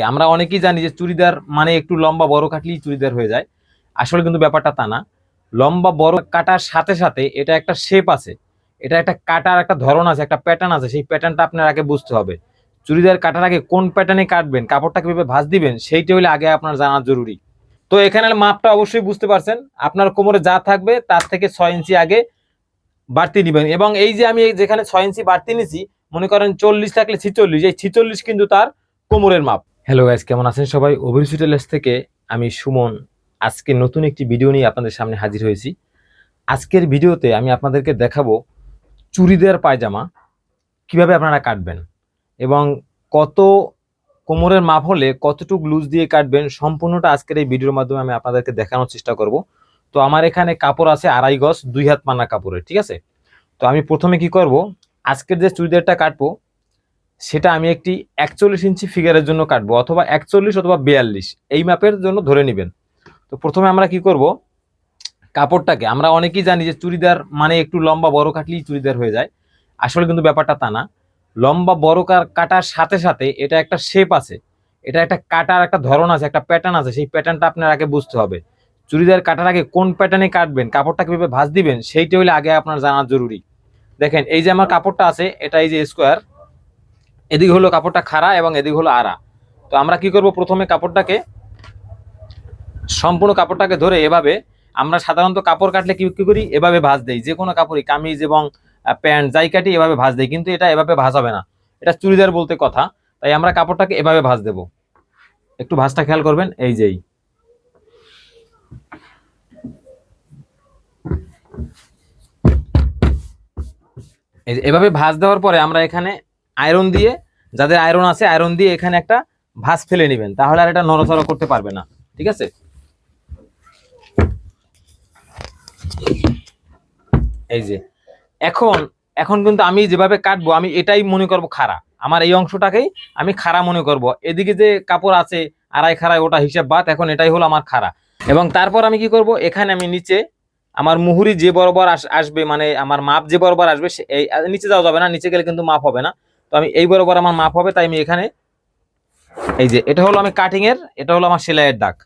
কাপড়টাকে আমরা অনেকেই জানি যে চুড়িদার মানে একটু লম্বা বড় কাটলেই চুড়িদার হয়ে যায়। আসলে কিন্তু ব্যাপারটা তা না। লম্বা বড় কাটার সাথে সাথে এটা একটা শেপ আছে। এটা একটা কাটার একটা ধরন আছে, একটা প্যাটার্ন আছে। সেই প্যাটার্নটা আপনার আগে বুঝতে হবে। চুড়িদার কাটার আগে কোন প্যাটার্নে কাটবেন, কাপড়টা কীভাবে ভাঁজ দিবেন সেইটা হলে আগে আপনার জানা জরুরি। তো এখানে মাপটা অবশ্যই বুঝতে পারছেন। আপনার কোমরে যা থাকবে তার থেকে ছয় ইঞ্চি আগে বাড়তি নেবেন। এবং এই যে আমি যেখানে ছয় ইঞ্চি বাড়তি নিছি, মনে করেন চল্লিশ থাকলে ছিচল্লিশ, এই ছিচল্লিশ কিন্তু তার কোমরের মাপ। হ্যালো গাইস কেমন আছেন সবাই? ওভারসিটেলেস থেকে আমি সুমন। আজকে নতুন একটি ভিডিও নিয়ে আপনাদের সামনে হাজির হয়েছি। আজকের ভিডিওতে আমি আপনাদেরকে দেখাবো চুড়িদার পায়জামা কীভাবে আপনারা কাটবেন এবং কত কোমরের মাপ হলে কতটুকু লুজ দিয়ে কাটবেন সম্পূর্ণটা আজকের এই ভিডিওর মাধ্যমে আমি আপনাদেরকে দেখানোর চেষ্টা করব। তো আমার এখানে কাপড় আছে আড়াই গজ, দুই হাত পানা কাপড়ের, ঠিক আছে? তো আমি প্রথমে কি করব? আজকের যে চুড়িদারটা কাটবো সেটা আমি একটি একচল্লিশ ইঞ্চি ফিগারের জন্য কাটবো অথবা একচল্লিশ অথবা বিয়াল্লিশ। এই মাপের জন্য ধরে নেবেন। তো প্রথমে আমরা কি করব? কাপড়টাকে, আমরা অনেকেই জানি যে চুড়িদার মানে একটু লম্বা বড় কাটলেই চুড়িদার হয়ে যায়। আসলে কিন্তু ব্যাপারটা তা না। লম্বা বড় কাটার সাথে সাথে এটা একটা শেপ আছে। এটা একটা কাটার একটা ধরন আছে, একটা প্যাটার্ন আছে। সেই প্যাটার্নটা আপনার আগে বুঝতে হবে। চুড়িদার কাটার আগে কোন প্যাটার্নে কাটবেন কাপড়টা কীভাবে ভাঁজ দিবেন, সেইটা হলে আগে আপনার জানা জরুরি। দেখেন, এই যে আমার কাপড়টা আছে, এটা এই যে স্কোয়ার এদিকে হলো কাপড়টা খাড়া এবং এদিকে হলো আড়া। তো আমরা কি করব? প্রথমে কাপড়টাকে, সম্পূর্ণ কাপড়টাকে ধরে এভাবে আমরা সাধারণত কাপড় কাটলে কি কি করি? এভাবে ভাঁজ দেই। যে কোনো কাপড়ই, কামিজ এবং প্যান্ট, যাই কাটি এভাবে ভাঁজ দেই। কিন্তু এটা এভাবে ভাঁজ হবে না। এটা চুড়িদার বলতে কথা। তাই আমরা কাপড়টাকে এভাবে ভাঁজ দেব। একটু ভাঁজটা খেয়াল করবেন, এই যেই। এভাবে ভাঁজ দেওয়ার পরে আমরা এখানে আয়রন দিয়ে, যাদের আয়রন আছে, আয়রন দিয়ে এখানে একটা ভাঁজ ফেলে নেবেন। তাহলে আর এটা নড়াচড়া করতে পারবে না। ঠিক আছে? এই যে, এখন এখন কিন্তু আমি যেভাবে কাটবো, আমি এটাই মনে করব খাড়া। আমার এই অংশটাকেই আমি খাড়া মনে করব। এদিকে যে কাপড় আছে, আড়াই খাড়ায় ওটা হিসাব বাদ, এখন এটাই হলো আমার খাড়া। এবং তারপর আমি কি করব, এখানে আমি নিচে আমার মুহুরি যে বরাবর আস- আসবে মানে আমার মাপ যে বরাবর আসবে এই, নিচে যাওয়া যাবে না, নিচে গেলে কিন্তু মাপ হবে না। তো আমি এই বরাবর আমার মাপ হবে, তাই আমি এখানে এই যে, এটা হলো আমি কাটিং এর, এটা হলো আমার সেলাইয়ের দাগ।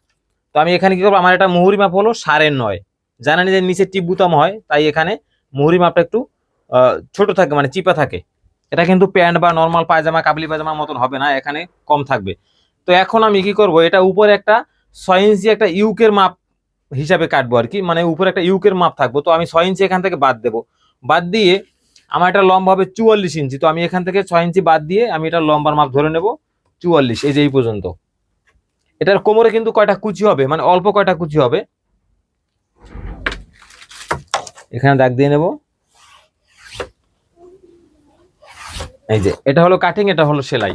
তো আমি এখানে কি করব, আমার এটা মুহুরি মাপ হলো সাড়ের নয়। জানেন যে নিচে টিপ বুতাম হয়, তাই এখানে মুহুরি মাপটা একটু ছোট থাকে মানে চিপা থাকে। এটা কিন্তু প্যান্ট বা নর্মাল পায়জামা, কাবলি পায়জামার মতন হবে না, এখানে কম থাকবে। তো এখন আমি কি করব, এটা উপরে একটা ছয় ইঞ্চি একটা ইউকের মাপ হিসাবে কাটবো আর কি মানে উপরে একটা ইউকের মাপ থাকব। তো আমি ছয় ইঞ্চি এখান থেকে বাদ দেবো। বাদ দিয়ে আমার এটা লম্বা হবে চুয়াল্লিশ ইঞ্চি, তো আমি এখান থেকে ছয় ইঞ্চি বাদ দিয়ে আমি এটা লম্বার মাপ ধরে নেব, চুয়াল্লিশ, এই যে এই পর্যন্ত। এটার কোমরে কিন্তু কয়টা কুচি হবে মানে অল্প কয়টা কুচি হবে? এখানে দাগ দিয়ে নেব। এই যে, এটা হলো কাটিং এটা হলো সেলাই।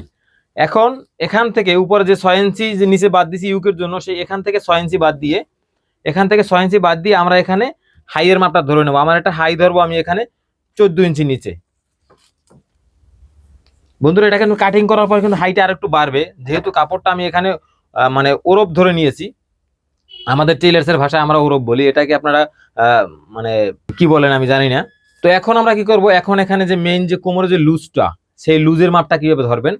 এখন এখান থেকে উপরে যে ছয় ইঞ্চি যে নিচে বাদ দিছি ইউকের জন্য, সেই এখান থেকে ছয় ইঞ্চি বাদ দিয়ে, এখান থেকে ছয় ইঞ্চি বাদ দিয়ে আমরা এখানে হাইয়ের মাপটা ধরে নেব। আমার একটা হাই ধরবো, আমি এখানে চোদ্দ ইঞ্চি নিচে। বন্ধুরা, এটা কিন্তু কাটিং করার পর কিন্তু হাইটা আর একটু বাড়বে। যেহেতু কাপড়টা আমি এখানে মানে ওরব ধরে নিয়েছি। আমাদের টেলার্সের ভাষায় আমরা ওরব বলি। এটাকে আপনারা মানে কি বলেন আমি জানি না। তো এখন আমরা কি করব? এখন এখানে যে মেইন যে কোমরে যে লুজটা, সেই লুজের মাপটা কীভাবে ধরবেন?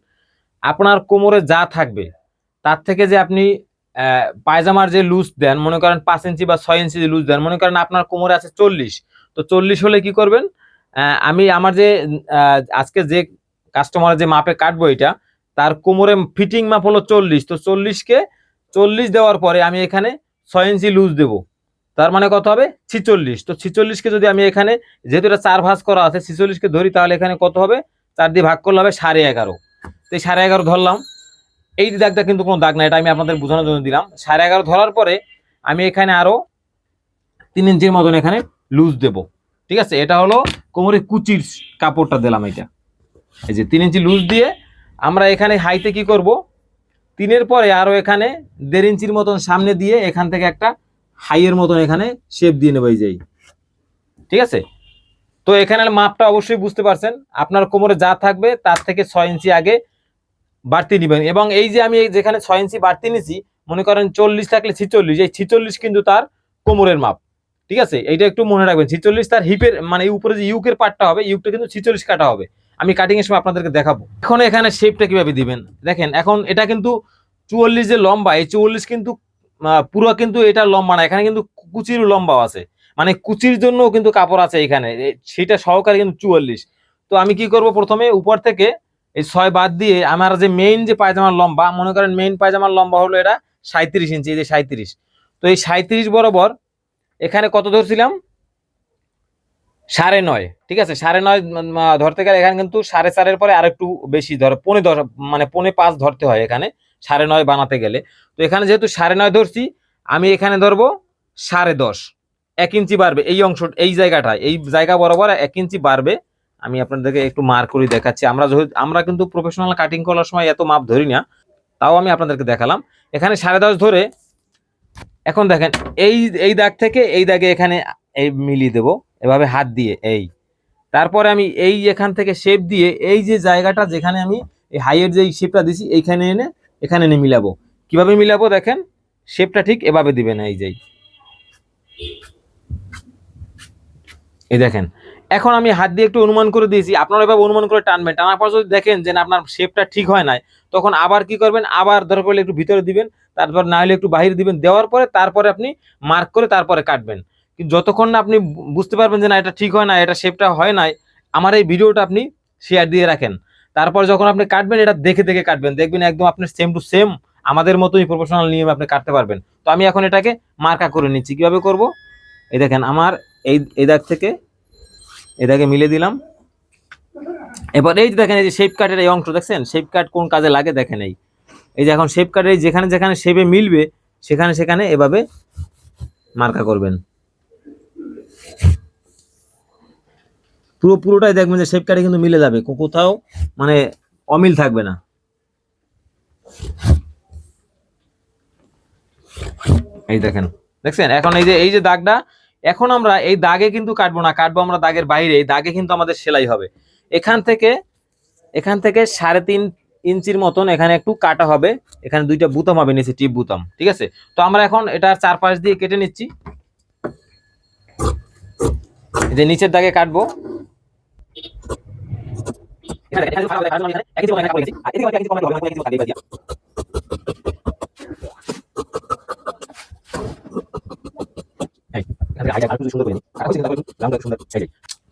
আপনার কোমরে যা থাকবে, তার থেকে যে আপনি পায়জামার যে লুজ দেন, মনে করেন পাঁচ ইঞ্চি বা ছয় ইঞ্চি যে লুজ দেন, মনে করেন আপনার কোমরে আছে চল্লিশ। তো চল্লিশ হলে কি করবেন? আমি আমার যে আজকে যে কাস্টমারের যে মাপে কাটবো এটা, তার কোমরে ফিটিং মাপ হলো চল্লিশ। তো চল্লিশকে চল্লিশ দেওয়ার পরে আমি এখানে ছয় ইঞ্চি লুজ দেবো। তার মানে কত হবে? ছিচল্লিশ। তো ছিচল্লিশকে যদি আমি এখানে, যেহেতু এটা চার ভাঁজ করা আছে, ছিচল্লিশকে ধরি, তাহলে এখানে কত হবে? চার দিয়ে ভাগ করলে হবে সাড়ে এগারো। তো এই সাড়ে এগারো ধরলাম। এই দাগটা কিন্তু কোনো দাগ না এটা আমি আপনাদের বোঝানোর জন্য দিলাম। সাড়ে এগারো ধরার পরে আমি এখানে আরও তিন ইঞ্চির মতন এখানে লুজ দেব। ঠিক আছে? এটা হলো কোমরে কুচির কাপড়টা দিলাম এটা। এই যে তিন ইঞ্চি লুজ দিয়ে আমরা এখানে হাইতে কি করব? তিনের পরে আরও এখানে দেড় ইঞ্চির মতন সামনে দিয়ে এখান থেকে একটা হাইয়ের মতন এখানে শেপ দিয়ে নেব এই যে। ঠিক আছে? তো এখানে মাপটা অবশ্যই বুঝতে পারছেন। আপনার কোমরে যা থাকবে তার থেকে ছয় ইঞ্চি আগে বাড়তি নিবেন এবং এই যে আমি যেখানে ছয় ইঞ্চি বাড়তি নিছি, মনে করেন চল্লিশ থাকলে ছিচল্লিশ, এই ছিচল্লিশ কিন্তু তার কোমরের মাপ। ঠিক আছে? এইটা একটু মনে রাখবেন, ছিচল্লিশ তার হিপের মানে উপরে যে ইউকের পার্টটা হবে ইউকটা কিন্তু ছিচল্লিশ কাটা হবে। আমি কাটিং এর সময় আপনাদেরকে দেখাবো। এখন এখানে শেপটা কীভাবে দিবেন? দেখেন, এখন এটা কিন্তু চুয়াল্লিশ যে লম্বা, এই চুয়াল্লিশ কিন্তু পুরো কিন্তু এটা লম্বা না, এখানে কিন্তু কুচির লম্বাও আছে। মানে কুচির জন্য কিন্তু কাপড় আছে এখানে সেটা সহকারে কিন্তু চুয়াল্লিশ। তো আমি কি করব প্রথমে, উপর থেকে এই ছয় বাদ দিয়ে আমার যে মেইন যে পায়জামার লম্বা, মনে করেন মেইন পায়জামার লম্বা হলো এটা সাঁত্রিশ ইঞ্চি, এই যে সাঁত্রিশ তো এই সাঁত্রিশ বরাবর এখানে কত ধরছিলাম? সাড়ে নয়, ঠিক আছে? সাড়ে নয় ধরতে গেলে এখানে কিন্তু সাড়ে চারের পরে আরেকটু বেশি ধর, পনে দশ মানে পনে পাঁচ ধরতে হয় এখানে, সাড়ে নয় বানাতে গেলে। তো এখানে যেহেতু সাড়ে নয় ধরছি, আমি এখানে ধরবো সাড়ে দশ, এক ইঞ্চি বাড়বে, এই অংশ, এই জায়গাটায় এই জায়গা বরাবর এক ইঞ্চি বাড়বে। আমি আপনাদেরকে একটু মার করে দেখাচ্ছি, আমরা আমরা কিন্তু প্রফেশনাল কাটিং করার সময় এত মাপ ধরি না, তাও আমি আপনাদেরকে দেখালাম। এখানে সাড়ে দশ ধরে এখন দেখেন, এই এই দাগ থেকে এই দাগে এখানে এই মিলিয়ে দেবো। এভাবে হাত দিয়ে, এই। তারপরে আমি এই এখান থেকে শেপ দিয়ে এই যে জায়গাটা যেখানে আমি এই হাইয়ের যে শেপটা দিছি, এইখানে এনে, এখানে এনে মিলাবো। কীভাবে মিলাবো দেখেন? শেপটা ঠিক এভাবে দিবেন, এই যেই এই দেখেন এখন আমি হাত দিয়ে একটু অনুমান করে দিয়েছি, আপনারা এভাবে অনুমান করে টানবেন, টানার পর যদি দেখেন যে আপনার শেপটা ঠিক হয় নাই, তখন আবার কি করবেন? আবার দরকার পড়লে একটু ভিতরে দিবেন, তারপর না হলে একটু বাইরে দিবেন, দেওয়ার পরে তারপরে আপনি মার্ক করে তারপরে কাটবেন। যতক্ষণ না আপনি বুঝতে পারবেন যে না এটা ঠিক হয় না এটা শেপটা হয় নাই, আমার এই ভিডিওটা আপনি শেয়ার দিয়ে রাখেন। তারপর যখন আপনি কাটবেন, এটা দেখে দেখে কাটবেন, দেখবেন একদম আপনি সেম টু সেম আমাদের মতোই প্রফেশনাল নিয়মে আপনি কাটতে পারবেন। তো আমি এখন এটাকে মার্কা করে নিচ্ছি, কীভাবে করব? এই দেখেন, আমার এই এই দাগ থেকে দাগে মিলে দিলাম। এবার এই যে দেখেন, এই যে শেপ কাটের এই অংশ, দেখছেন? শেপ কাট কোন কাজে লাগে দেখেন এই এই যে এখন শেপ কাটের যেখানে যেখানে শেপে মিলবে, সেখানে সেখানে এভাবে মার্কা করবেন। পুরো পুরোটাই দেখবেন যে শেপ কাটে কিন্তু মিলে যাবে। কোথাও মানে অমিল থাকবে না। এই দেখেন। দেখছেন? এখন এই যে এই যে দাগটা এখন আমরা এই দাগে কিন্তু কাটবো না কাটবো আমরা দাগের বাইরে এই দাগে কিন্তু আমাদের সেলাই হবে এখান থেকে এখান থেকে সাড়ে তিন ইঞ্চির মতন এখানে একটু কাটা হবে এখানে দুইটা বুতাম হবে নিচে টিপ বুতাম ঠিক আছে তো আমরা এখন এটার চারপাশ দিয়ে কেটে নিচ্ছি যে নিচের দাগে কাটবো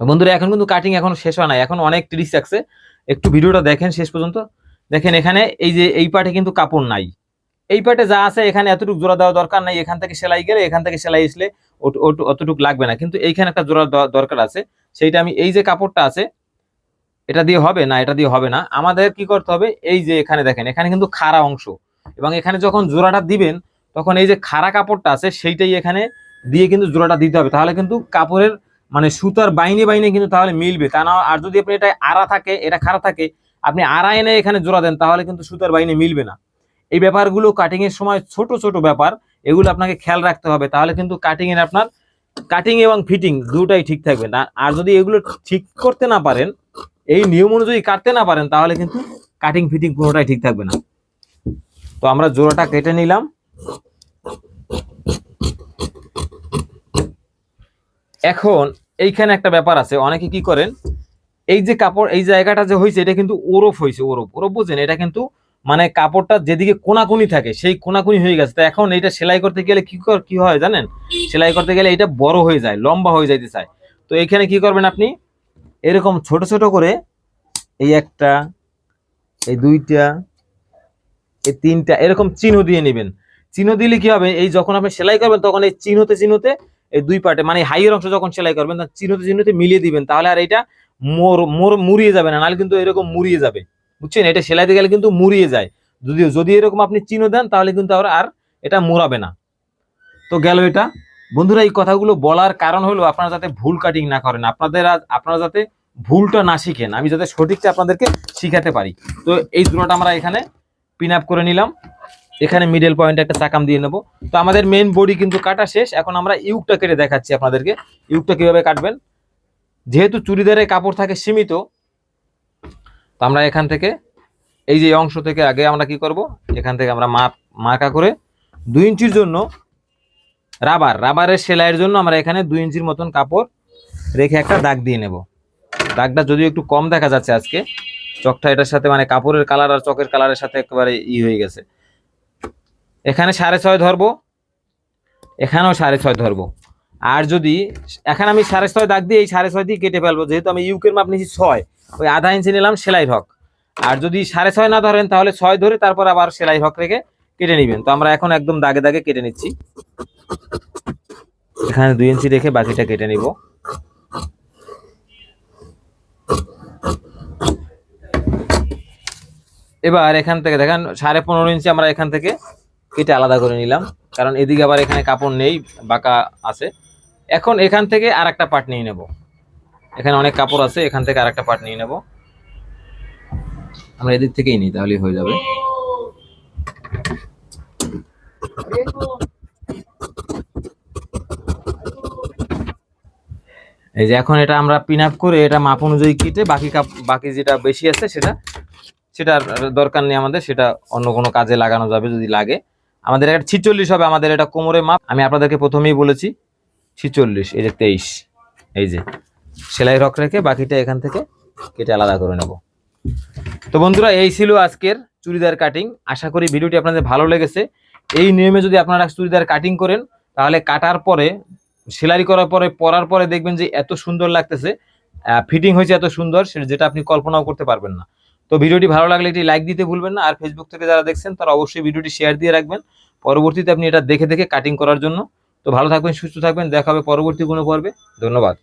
বন্ধুরা, এখন কিন্তু কাটিং এখন শেষ হয় নাই। এখন অনেক ট্রিক্স আছে। একটু ভিডিওটা দেখেন শেষ পর্যন্ত। দেখেন এখানে এই যে, এই পাটে কিন্তু কাপড় নাই। এই পাটে যা আছে, এখানে এতটুকু জোড়া দেওয়া দরকার নাই। এখান থেকে সেলাই গেলে, এখান থেকে সেলাই আসলে অতটুকু লাগবে না। কিন্তু এইখানে একটা জোড়া দরকার আছে। সেইটা আমি, এই যে কাপড়টা আছে, এটা দিয়ে হবে না, এটা দিয়ে হবে না। আমাদের কি করতে হবে? এই যে এখানে দেখেন, এখানে কিন্তু খাড়া অংশ। এবং এখানে যখন জোড়াটা দিবেন, তখন এই যে খাড়া কাপড়টা আছে, সেইটাই এখানে দিয়ে কিন্তু জোড়াটা দিতে হবে। তাহলে কিন্তু কাপড়ের মানে সুতার বাইনে বাইনে কিন্তু তাহলে মিলবে। তা না আর যদি আপনি এটা আড়া থাকে, এটা খাড়া থাকে, আপনি আড়া এনে এখানে জোড়া দেন, তাহলে কিন্তু সুতার বাইনে মিলবে না। এই ব্যাপারগুলো কাটিং এর সময় ছোট ছোট ব্যাপার, এগুলো আপনাকে খেয়াল রাখতে হবে। তাহলে কিন্তু কাটিং এর আপনার কাটিং এবং ফিটিং দুটাই ঠিক থাকবে। না, আর যদি এগুলো ঠিক করতে না পারেন, এই নিয়ম অনুযায়ী কাটতে না পারেন, তাহলে কিন্তু কাটিং ফিটিং পুরোটাই ঠিক থাকবে না। তো আমরা জোড়াটা কেটে নিলাম। এখন এইখানে একটা ব্যাপার আছে, অনেকে কি করেন, এই যে কাপড়, এই জায়গাটা যে হয়েছে এটা কিন্তু ওরফ হয়েছে ওরফ। ওরফ বুঝছেন এটা কিন্তু মানে কাপড়টা যেদিকে কোনাকুনি থাকে, সেই কোনাকুনি হয়ে গেছে। তো এখন এটা সেলাই করতে গেলে কি কি হয় জানেন? সেলাই করতে গেলে এটা বড় হয়ে যায়, লম্বা হয়ে যাইতে চায়। তো এখানে কি করবেন আপনি? এরকম ছোট ছোট করে এই একটা, এই দুইটা, এই তিনটা, এরকম চিহ্ন দিয়ে নেবেন। চিহ্ন দিলে কি হবে? এই যখন আপনি সেলাই করবেন, তখন এই চিহ্নতে চিহ্নতে এই দুই পার্টে মানে হাইয়ের অংশ যখন সেলাই করবেন চিহ্নতে চিহ্নতে মিলিয়ে দিবেন, তাহলে আর এটা মোর মোর মুড়িয়ে যাবে না, নাহলে কিন্তু এরকম মুড়িয়ে যাবে। বুঝছেন? এটা সেলাইতে গেলে কিন্তু মুড়িয়ে যায়। যদি যদি এরকম আপনি চিহ্ন দেন, তাহলে কিন্তু আর আর এটা মোড়াবে না। তো গেল এটা। বন্ধুরা, এই কথাগুলো বলার কারণ হলো আপনারা যাতে ভুল কাটিং না করেন। আপনাদের আপনারা যাতে ভুলটা না শিখেন। আমি যাতে সঠিকটা আপনাদেরকে শিখাতে পারি। তো এই জোড়াটা আমরা এখানে পিন আপ করে নিলাম। এখানে মিডল পয়েন্টে একটা চাকাম দিয়ে নেব। তো আমাদের মেন বডি কিন্তু কাটা শেষ। এখন আমরা ইউকটা কেটে দেখাচ্ছি আপনাদেরকে। ইউকটা কীভাবে কাটবেন? যেহেতু চুড়িদারের কাপড় থাকে সীমিত, তো আমরা এখান থেকে এই যে অংশ থেকে আগে আমরা কি করব? এখান থেকে আমরা মাপ, মার্কা করে দুই ইঞ্চির জন্য রাবার, রাবারের সেলাইয়ের জন্য আমরা এখানে দুই ইঞ্চির মতন কাপড় রেখে একটা দাগ দিয়ে নেব। দাগটা যদিও একটু কম দেখা যাচ্ছে আজকে, চকটা এটার সাথে মানে কাপড়ের কালার আর চকের কালারের সাথে একেবারে ই হয়ে গেছে। এখানে সাড়ে ছয় ধরবো। এখানেও সাড়ে ছয় ধরবো। আর যদি এখানে আমি সাড়ে ছয় দাগ দিয়ে এই সাড়ে ছয় দিয়ে কেটে ফেলব, যেহেতু আমি ইউকের মাপ নিয়েছি ছয়, ওই আধা ইঞ্চি নিলাম সেলাই হক। আর যদি সাড়ে ছয় না ধরেন, তাহলে ছয় ধরে তারপর আবার সেলাই হক রেখে কেটে নেবেন। তো আমরা এখন একদম দাগে দাগে কেটে নিচ্ছি। এখানে দুই ইঞ্চি রেখে বাকিটা কেটে নিব। এবার এখান থেকে দেখেন, সাড়ে পনেরো ইঞ্চি আমরা এখান থেকে কেটে আলাদা করে নিলাম। কারণ এদিকে আবার এখানে কাপড় নেই, বাঁকা আছে। এখন এখান থেকে আর একটা পার্ট নিয়ে নেব। এখানে অনেক কাপড় আছে, এখান থেকে আর একটা পার্ট নিয়ে নেব। আমরা এদিক থেকেই নিই, তাহলেই হয়ে যাবে। এই যে এখন এটা আমরা পিন আপ করে এটা মাপ অনুযায়ী কেটে বাকি কাপ, বাকি যেটা বেশি আছে সেটা, সেটার দরকার নেই আমাদের, সেটা অন্য কোনো কাজে লাগানো যাবে যদি লাগে। আমাদের একটা ছিচল্লিশ হবে, আমাদের এটা কোমরের মাপ। আমি আপনাদেরকে প্রথমেই বলেছি, ছিচল্লিশ, এই যে তেইশ, এই যে সেলাই রক রেখে বাকিটা এখান থেকে কেটে আলাদা করে নেব। তো বন্ধুরা, এই ছিল আজকের চুড়িদার কাটিং। আশা করি ভিডিওটি আপনাদের ভালো লেগেছে। এই নিয়মে যদি আপনারা চুড়িদার কাটিং করেন, তাহলে কাটার পরে, সেলাই করার পরে, পরার পরে দেখবেন যে এত সুন্দর লাগতেছে ফিটিং হয়েছে এত সুন্দর সেটা যেটা আপনি কল্পনাও করতে পারবেন না। তো ভিডিওটি ভালো লাগলে একটি লাইক দিতে ভুলবেন না, আর ফেসবুক থেকে যারা দেখছেন তারা অবশ্যই ভিডিওটি শেয়ার দিয়ে রাখবেন। পরবর্তীতে আপনি এটা দেখে দেখে কাটিং করার জন্য। তো ভালো থাকবেন, সুস্থ থাকবেন, দেখা হবে পরবর্তী কোনো পর্বে। ধন্যবাদ।